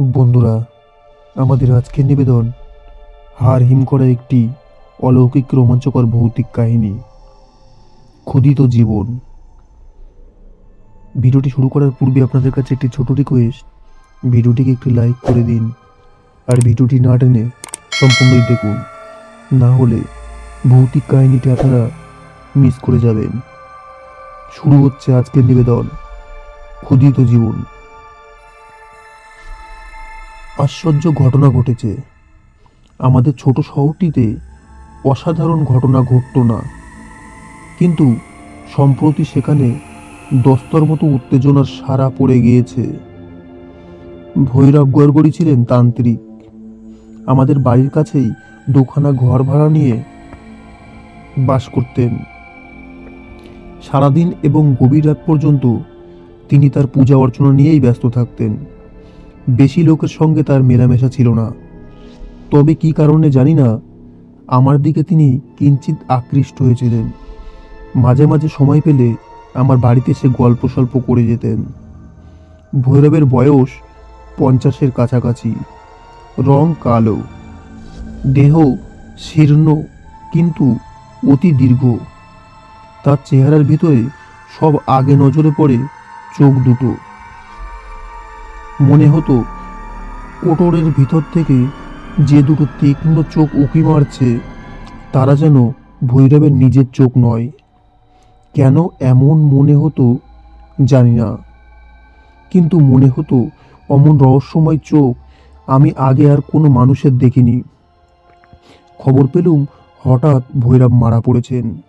বন্ধুরা, আমাদের আজকের নিবেদন হার হিম করা একটি অলৌকিক রোমাঞ্চকর ভৌতিক কাহিনী ক্ষুদিত জীবন। ভিডিওটি শুরু করার পূর্বে আপনাদের কাছে একটি ছোট রিকোয়েস্ট ভিডিওটিকে একটি লাইক করে দিন, আর ভিডিওটি না টেনে সম্পূর্ণই দেখুন। না হলে ভৌতিক কাহিনীটি আপনারা মিস করে যাবেন। শুরু হচ্ছে আজকের নিবেদন ক্ষুদিত জীবন। আশ্চর্য ঘটনা ঘটেছে। আমাদের ছোট শহরটিতে অসাধারণ ঘটনা ঘটতো না। কিন্তু সম্প্রতি সেখানে দস্তর মতো উত্তেজনার সারা পড়ে গিয়েছে। ভৈরব গড়গড়ি ছিলেন তান্ত্রিক। আমাদের বাড়ির কাছেই দুখানা ঘর ভাড়া নিয়ে বাস করতেন। সারাদিন এবং গভীর রাত পর্যন্ত তিনি তার পূজা অর্চনা নিয়েই ব্যস্ত থাকতেন। বেশি লোকের সঙ্গে তার মেলামেশা ছিল না। তবে কি কারণে জানি না, আমার দিকে তিনি কিঞ্চিত আকৃষ্ট হয়েছিলেন। মাঝে মাঝে সময় পেলে আমার বাড়িতে এসে গল্প সল্প করে যেতেন। ভৈরবের বয়স পঞ্চাশের কাছাকাছি। রং কালো। দেহ শীর্ণ, কিন্তু অতি দীর্ঘ। তার চেহারার ভিতরে সব আগে নজরে পড়ে চোখ দুটো। মনে হতো কোটরের ভিতর থেকে যে দুটো তীক্ষ্ণ চোখ উঁকি মারছে, তারা যেন ভৈরবের নিজের চোখ নয়। কেন এমন মনে হতো জানি না। কিন্তু মনে হতো অমন রহস্যময় চোখ আমি আগে আর কোনো মানুষের দেখিনি। খবর পেলুম হঠাৎ ভৈরব মারা পড়েছেন।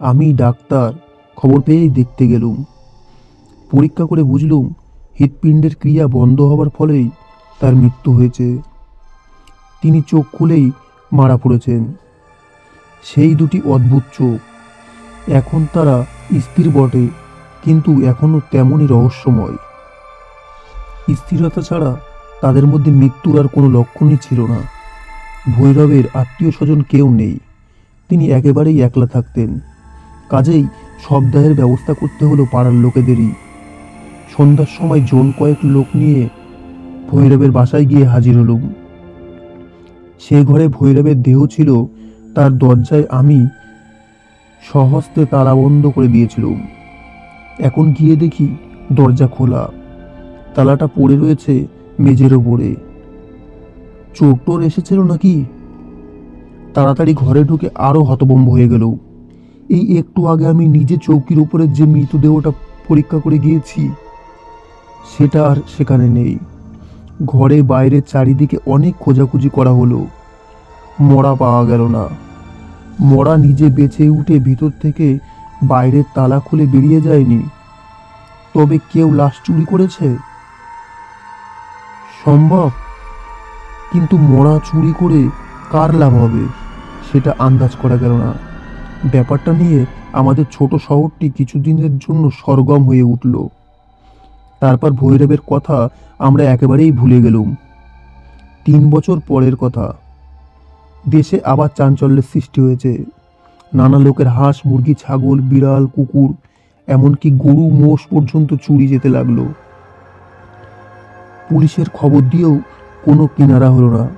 আমি ডাক্তার, খবর পেয়েই দেখতে গেলুম। পরীক্ষা করে বুঝলুম হৃৎপিণ্ডের ক্রিয়া বন্ধ হওয়ার ফলেই তার মৃত্যু হয়েছে। তিনি চোখ খুলেই মারা পড়েছেন। সেই দুটি অদ্ভুত চোখ। এখন তারা স্থির বটে, কিন্তু এখনও তেমনই রহস্যময়। স্থিরতা ছাড়া তাদের মধ্যে মৃত্যুর আর কোনো লক্ষণই ছিল না। ভৈরবের আত্মীয় স্বজন কেউ নেই। তিনি একেবারেই একলা থাকতেন। কাজেই সব ব্যবস্থা করতে হলো পাড়ার লোকেদেরই। সন্ধ্যার সময় জন কয়েক লোক নিয়ে ভৈরবের বাসায় গিয়ে হাজির হলুম। সে ঘরে ভৈরবের দেহ ছিল, তার দরজায় আমি সহস্তে তালা বন্ধ করে দিয়েছিলুম। এখন গিয়ে দেখি দরজা খোলা। তালাটা পড়ে রয়েছে মেঝের ওপরে। চোর টোর এসেছিল নাকি? তাড়াতাড়ি ঘরে ঢুকে আরও হতবম্ব হয়ে গেল। এই একটু আগে আমি নিজে চৌকির উপরে যে মৃতদেহটা পরীক্ষা করে গিয়েছি সেটা আর সেখানে নেই। ঘরে বাইরে চারিদিকে অনেক খোঁজাখুঁজি করা হলো। মরা পাওয়া গেল না। মরা নিজে বেঁচে উঠে ভিতর থেকে বাইরের তালা খুলে বেরিয়ে যায়নি। তবে কেউ লাশ চুরি করেছে? সম্ভব। কিন্তু মরা চুরি করে কার লাভ হবে? সেটা আন্দাজ করা গেল না। ব্যাপারটা নিয়ে আমাদের ছোট শহরটি কিছুদিনের জন্য সরগম হয়ে উঠল। তারপর ভৈরবের কথা আমরা একেবারেই ভুলে গেলুম। তিন বছর পরের কথা। দেশে আবার চাঞ্চল্যের সৃষ্টি হয়েছে। নানা লোকের হাঁস, মুরগি, ছাগল, বিড়াল, কুকুর, এমনকি গরু, মোষ পর্যন্ত চুরি যেতে লাগল। পুলিশের খবর দিয়েও কোনো কিনারা হলো না।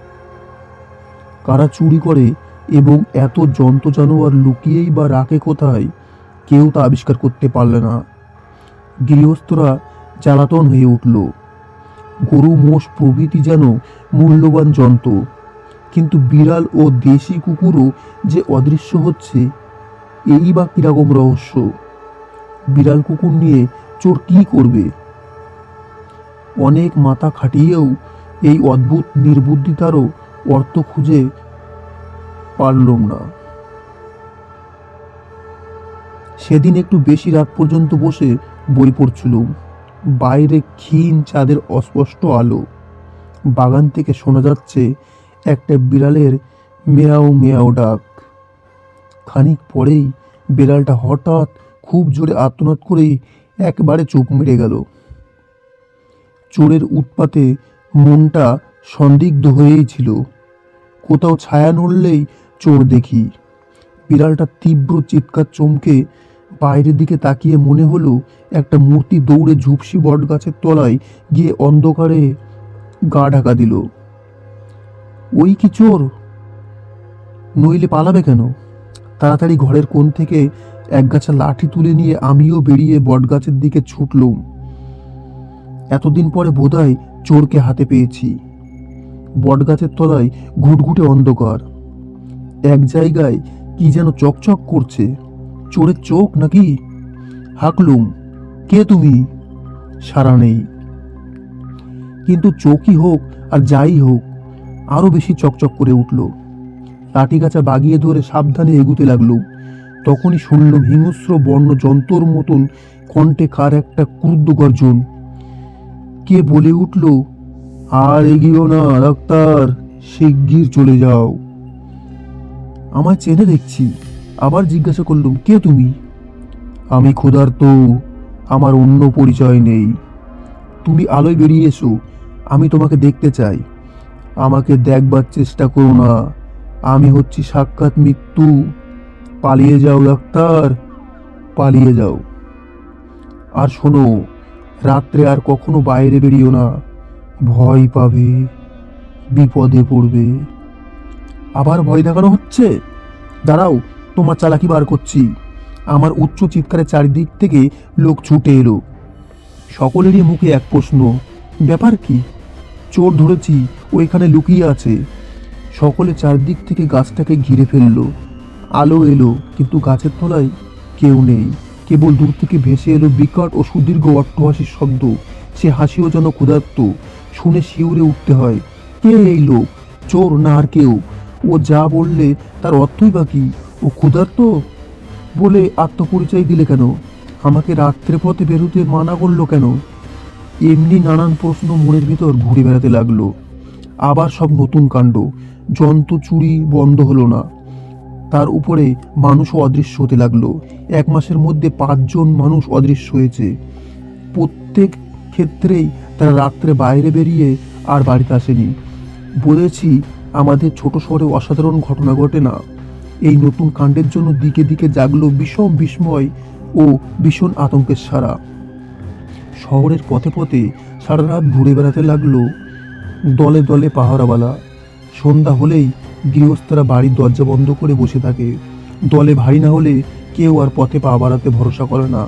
কারা চুরি করে এবং এত জন্তু জানোয়ার লুকিয়েই বা রাখে কোথায়, কেউ তা আবিষ্কার করতে পারলে না। গৃহস্থরা জ্বালাতন হয়ে উঠল। গরু, মোষ প্রভৃতি যেন মূল্যবান যন্ত্র কিন্তু বিড়াল ও দেশি কুকুরও যে অদৃশ্য হচ্ছে, এই বা কীরকম রহস্য? বিড়াল কুকুর নিয়ে চোর কি করবে? অনেক মাথা খাটিয়েও এই অদ্ভুত নির্বুদ্ধিতারও অর্থ খুঁজে পারলুম না। সেদিন একটু বেশি রাত পর্যন্ত বসে বই পড়ছিলুম। বাইরে ক্ষীণ চাঁদের অস্পষ্ট আলো। বাগান থেকে শোনা যাচ্ছে একটা বিড়ালের মেয়াও মেয়াও ডাক। খানিক পরেই বিড়ালটা হঠাৎ খুব জোরে আত্মনাদ করেই একবারে চোখ মেরে গেল। চোরের উৎপাতে মনটা সন্দিগ্ধ হয়েই ছিল। কোথাও ছায়া নড়লেই চোর দেখি। বিড়ালটা তীব্র চিৎকার চমকে বাইরের দিকে তাকিয়ে মনে হলো একটা মূর্তি দৌড়ে ঝুপসি বট গাছের তলায় গিয়ে অন্ধকারে গা ঢাকা দিল। ওই কি চোর? নইলে পালাবে কেন? তাড়াতাড়ি ঘরের কোণ থেকে এক গাছা লাঠি তুলে নিয়ে আমিও বেরিয়ে বটগাছের দিকে ছুটলুম। এতদিন পরে বোধহয় চোরকে হাতে পেয়েছি। বটগাছের তলায় ঘুটঘুটে অন্ধকার। এক জায়গায় কি যেন চকচক করছে। চোরের চোখ নাকি? হাঁকলুম, কে তুমি? সারা নেই। কিন্তু চোখই হোক আর যাই হোক, আরও বেশি চকচক করে উঠল। লাঠি গাছা বাগিয়ে ধরে সাবধানে এগুতে লাগল। তখনই শুনলাম হিংস্র বর্ণ যন্ত্রর মতন কণ্ঠে কার একটা ক্রুদ্ধ গর্জন। কে বলে উঠল, আর এগিয়েও না ডাক্তার, শিগগির চলে যাও। আমায় চেনে দেখছি। আবার জিজ্ঞাসা করলুম, কে তুমি? আমি ক্ষুধার্ত, আমার অন্য পরিচয় নেই। তুমি আলোয় বেরিয়ে এসো, আমি তোমাকে দেখতে চাই। আমাকে দেখবার চেষ্টা করো না। আমি হচ্ছি সাক্ষাৎ মৃত্যু। পালিয়ে যাও, ডাক্তার, পালিয়ে যাও। আর শোনো, রাত্রে আর কখনো বাইরে বেরিও না। ভয় পাবে, বিপদে পড়বে। আবার ভয় দেখানো হচ্ছে? দাঁড়াও তোমার চালাকি বার করছি। আমার উচ্চ চিৎকারে চারিদিক থেকে লোক ছুটে এলো। সকলেরই মুখে এক প্রশ্ন, ব্যাপার কি? চোর ধরেছি ওইখানে লুকিয়ে আছে। সকলে চারদিক থেকে গাছটাকে ঘিরে ফেলল। আলো এলো, কিন্তু গাছের তলায় কেউ নেই। কেবল দূর থেকে ভেসে এলো বিকট ও সুদীর্ঘ অট্টহাসির শব্দ। সে হাসিও যেন ক্ষুধার্ত। শুনে শিউরে উঠতে হয়, কে এই লোক? চোর না আর কেউ? ও যা বললে তার অর্থই বা কি? ও ক্ষুধার্ত বলে আত্মপরিচয় দিলে কেন? আমাকে রাত্রে পথে বেরোতে মানা করল কেন? এমনি নানান প্রশ্ন মনের ভিতর ঘুরে বেড়াতে লাগল। আবার সব নতুন কাণ্ড। যন্ত্র চুরি বন্ধ হলো না। তার উপরে মানুষও অদৃশ্য হতে লাগল। এক মাসের মধ্যে পাঁচজন মানুষ অদৃশ্য হয়েছে। প্রত্যেক ক্ষেত্রেই তারা রাত্রে বাইরে বেরিয়ে আর বাড়িতে আসেনি। বলেছি, আমাদের ছোট শহরে অসাধারণ ঘটনা ঘটে না। এই নতুন কাণ্ডের জন্য দিকে দিকে জাগলো বিষম বিস্ময় ও ভীষণ আতঙ্কের সারা। শহরের পথে পথে সারা রাত ঘুরে বেড়াতে লাগল দলে দলে পাহারাওয়ালা। সন্ধ্যা হলেই গৃহস্থরা বাড়ির দরজা বন্ধ করে বসে থাকে। দলে ভারী না হলে কেউ আর পথে পা বাড়াতে ভরসা করে না।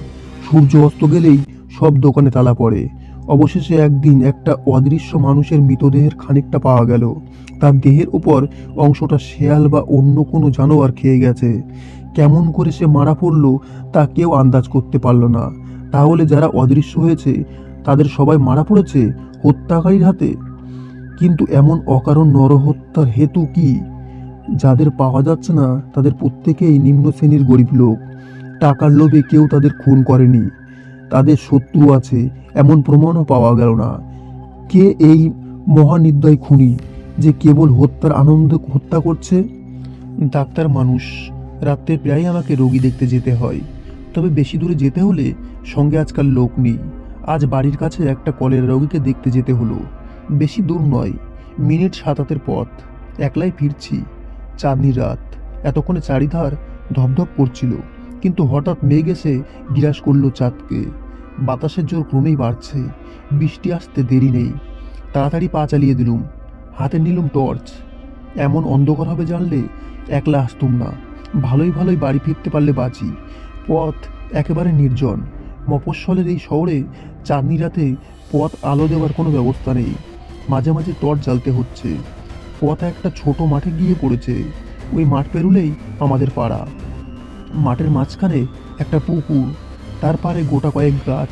সূর্য অস্ত গেলেই সব দোকানে তালা পড়ে। অবশেষে একদিন একটা অদৃশ্য মানুষের মৃতদেহের খানিকটা পাওয়া গেল। তার দেহের উপর অংশটা শেয়াল বা অন্য কোনো জানোয়ার খেয়ে গেছে। কেমন করে সে মারা পড়ল, তা কেউ আন্দাজ করতে পারল না। তাহলে যারা অদৃশ্য হয়েছে, তাদের সবাই মারা পড়েছে হত্যাকারীর হাতে? কিন্তু এমন অকারণ নরহত্যার হেতু কি? যাদের পাওয়া যাচ্ছে না, তাদের প্রত্যেকেই নিম্ন শ্রেণির গরিব লোক। টাকার লোভে কেউ তাদের খুন করেনি। তাদের শত্রু আছে, এমন প্রমাণও পাওয়া গেল না। কে এই মহানির্দয় খুনি? যে কেবল হত্যার আনন্দ হত্যা করছে? ডাক্তার মানুষ, রাত্রে প্রায় আমাকে রোগী দেখতে যেতে হয়। তবে বেশি দূরে যেতে হলে সঙ্গে আজকাল লোক নেই। আজ বাড়ির কাছে একটা কলের রোগীকে দেখতে যেতে হলো। বেশি দূর নয়, মিনিট সাতাতের পথ। একলাই ফিরছি। চাঁদনি রাত। এতক্ষণে চারিধার ধপধপ করছিল। কিন্তু হঠাৎ মেঘ এসে গিরাস করল চাঁদকে। বাতাসের জোর ক্রমেই বাড়ছে। বৃষ্টি আসতে দেরি নেই। তাড়াতাড়ি পা চালিয়ে দিলুম। হাতে নিলুম টর্চ। এমন অন্ধকার হবে জানলে একলা আসতুম না। ভালোই ভালোই বাড়ি ফিরতে পারলে বাঁচি। পথ একেবারে নির্জন। মফস্বলের এই শহরে চাঁদনি রাতে পথ আলো দেওয়ার কোনো ব্যবস্থা নেই। মাঝে মাঝে টর্চ জ্বালতে হচ্ছে। পথ একটা ছোট মাঠে গিয়ে পড়েছে। ওই মাঠ পেরুলেই আমাদের পাড়া। মাঠের মাঝখানে একটা পুকুর। তার পারে গোটা কয়েক গাছ।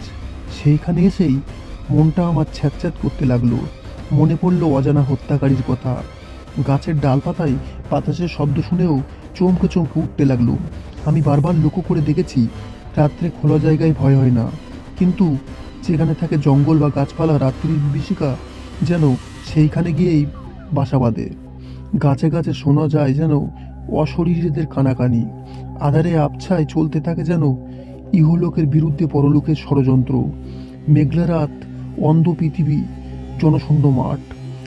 সেইখানে এসেই মনটা আমার ছ্যাঁচ্যাত করতে লাগল। মনে পড়ল অজানা হত্যাকারীর কথা। গাছের ডালপাতায় বাতাসের শব্দ শুনেও চমকে চমকে উঠতে লাগল। আমি বারবার লক্ষ্য করে দেখেছি, রাত্রে খোলা জায়গায় ভয় হয় না। কিন্তু যেখানে থাকে জঙ্গল বা গাছপালা, রাত্রির বিভীষিকা যেন সেইখানে গিয়েই বাসা বাঁধে। গাছে গাছে শোনা যায় যেন অশরীরীদের কানাকানি। আধারে আবছায় চলতে থাকে যেন ইহলোকের বিরুদ্ধে পরলোকের ষড়যন্ত্র। মেঘলা রাত, অন্ধ পৃথিবী জনশূন্য মাঠ।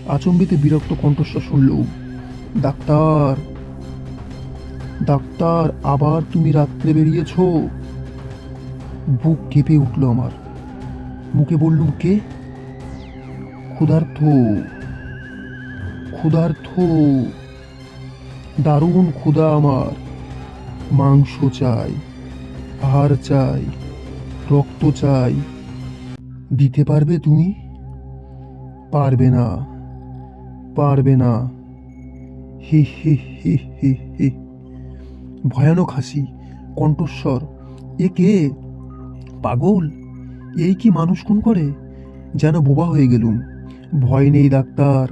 আচম্বিতে বিরক্ত কণ্ঠস্বর শুনল ডাক্তার ডাক্তার, আবার তুমি রাত্রে বেরিয়েছ? বুক কেঁপে উঠল আমার। মুখে বললুম, কে? ক্ষুধার্থ ক্ষুধার্থ দারুণ ক্ষুধা আমার। মাংস চাই, আহার চাই, রক্ত চাই। দিতে পারবে তুমি? পারবে না পারবে না। হি হি হি হি হি। ভয়ানক হাসি, কণ্ঠস্বর। এ কে? পাগল? এই কি মানুষ খুন করে? যেন বোবা হয়ে গেলুম। ভয় নেই ডাক্তার,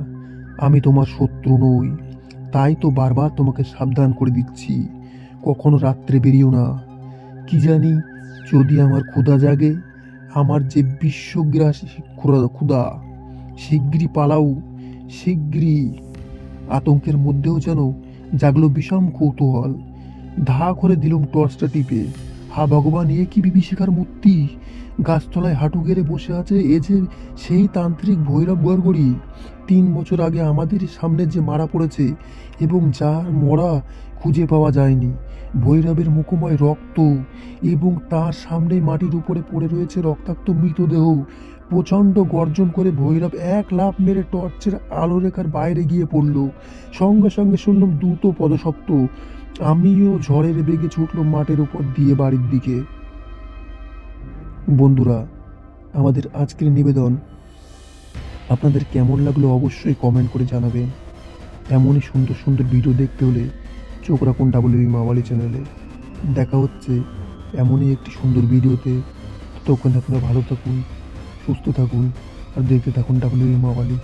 আমি তোমার শত্রু নই। তাই তো বারবার তোমাকে সাবধান করে দিচ্ছি। কখনো রাত্রে বেরিও না। কি জানি, যদি আমার ক্ষুধা জাগে, আমার যে বিশ্বগ্রাসী ক্ষুধা- শিগগিরই পালাও, শিগগিরই। আতঙ্কের মধ্যেও যেন জাগলো বিষম কৌতূহল। ধা করে দিলুম টর্চটা টিপে। হা ভগবান, এ কি বিভীষিকার মূর্তি? গাছতলায় হাঁটু গেড়ে বসে আছে এ যে সেই তান্ত্রিক ভৈরব গড়গড়ি। তিন বছর আগে আমাদের সামনে যে মারা পড়েছে এবং যার মরা খুঁজে পাওয়া যায়নি। ভৈরবের মুখময় রক্ত এবং তার সামনে মাটির উপরে পড়ে রয়েছে রক্তাক্ত মৃতদেহ। প্রচণ্ড গর্জন করে ভৈরব এক লাফ মেরে টর্চের আলো রেখার বাইরে গিয়ে পড়ল। সঙ্গে সঙ্গে শুনলাম দ্রুত পদশব্দ। আমিও ঝড়ের বেগে ছুটলাম মাঠের উপর দিয়ে বাড়ির দিকে। বন্ধুরা, আমাদের আজকের নিবেদন আপনাদের কেমন লাগল অবশ্যই কমেন্ট করে জানাবেন। এমনই সুন্দর সুন্দর ভিডিও দেখতে হলে চোখ রাখুন ডাবল মাওয়ালি চ্যানেলে দেখা হচ্ছে এমনই একটি সুন্দর ভিডিওতে ততক্ষণ আপনারা ভালো থাকুন। সুস্থ থাকুন আর দেখতে থাকুন ডাব্লিউ মাওয়ালি